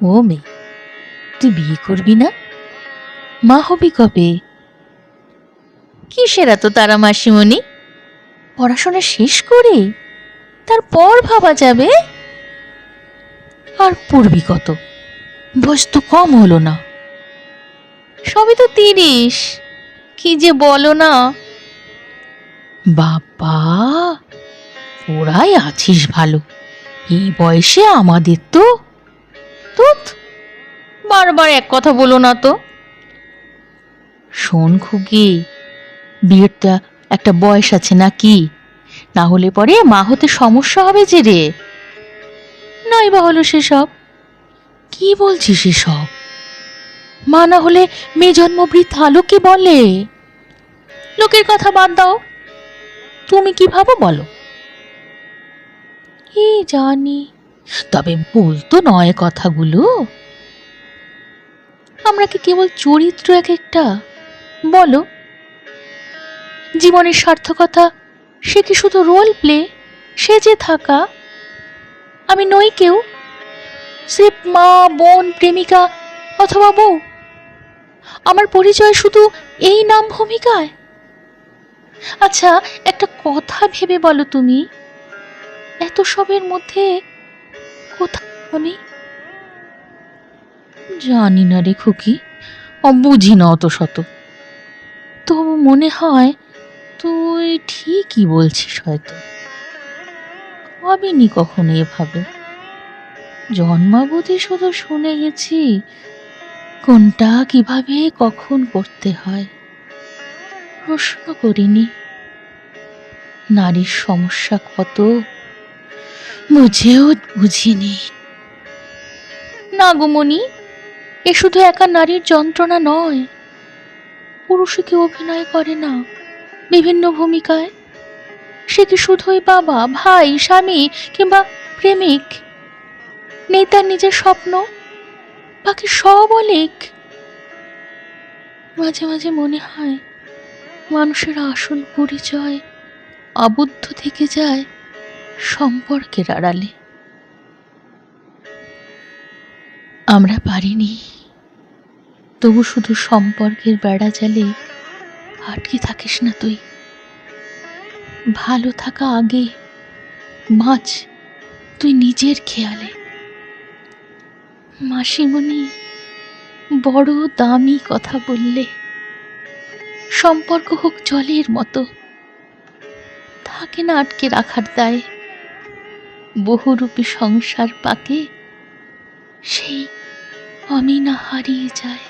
ও মেয়ে, তুই বিয়ে করবি না? মা হবি কবে? কিসের এত তারা মাসিমণি? পড়াশোনা শেষ করে তারপর ভাবা যাবে? আর পড়বি কত? বয়স তো কম হলো না। সবই তো তিরিশ, কি যে বলো না। বাবা, ওরাই আছিস ভালো, এই বয়সে আমাদের তো তুত বারবার এক কথা বলো না তো। শোন খুকি বিয়েরটা একটা বয়স আছে নাকি? না হলে পরে মা হতে সমস্যা হবে যে রে। নাই বা হলো সেসব। কি বলছিস এসব? মা না হলে মেয়ে জন্ম বৃথা লোকে বলে। লোকের কথা বাদ দাও। তুমি কি ভাবো বলো। কি জানি। তবে বলতো নয় কথাগুলো। আমরা কি কেবল চরিত্র এক একটা? বলো। জীবনের সার্থকতা, সে কি শুধু রোল প্লে সে যে থাকা। আমি নই কেউ। স্রেফ মা, বোন, প্রেমিকা অথবা বউ। আমার পরিচয় শুধু এই নাম ভূমিকায়? আচ্ছা একটা কথা ভেবে বলো তুমি। এত সবের মধ্যে কোথায়? আমি জানি না রে খুকি বুঝি না অত শত। তবু মনে হয় তুই ঠিকই বলছিস হয়তো। ভাবিনি কখনো এভাবে। জন্মাবধি শুধু শুনে গেছি কোনটা কীভাবে, কখন করতে হয়? প্রশ্ন করিনি। নারীর সমস্যা কত? বুঝেও বুঝিনি। না গোমনি এ শুধু একা নারীর যন্ত্রণা নয়। পুরুষও কি অভিনয় করে না, বিভিন্ন ভূমিকায়। সে কি শুধুই বাবা, ভাই, স্বামী কিংবা প্রেমিক? নেই তার নিজের স্বপ্ন, বাকি সব অলেক। মাঝে মাঝে মনে হয়, মানুষের আসল পরিচয় আবদ্ধ থেকে যায়। সম্পর্কের আড়ালে। আমরা পারিনি। তবু শুধু সম্পর্কের বেড়া জালে আটকে থাকিস না তুই। ভালো থাকা আগে মাছ তুই নিজের খেয়ালে। মাসিমণি বড় দামি কথা বললে, সম্পর্ক হোক জলের মতো, থাকে না আটকে রাখার দায়। বহুরূপী সংসার পাকে সেই অমিনা হারিয়ে যায়।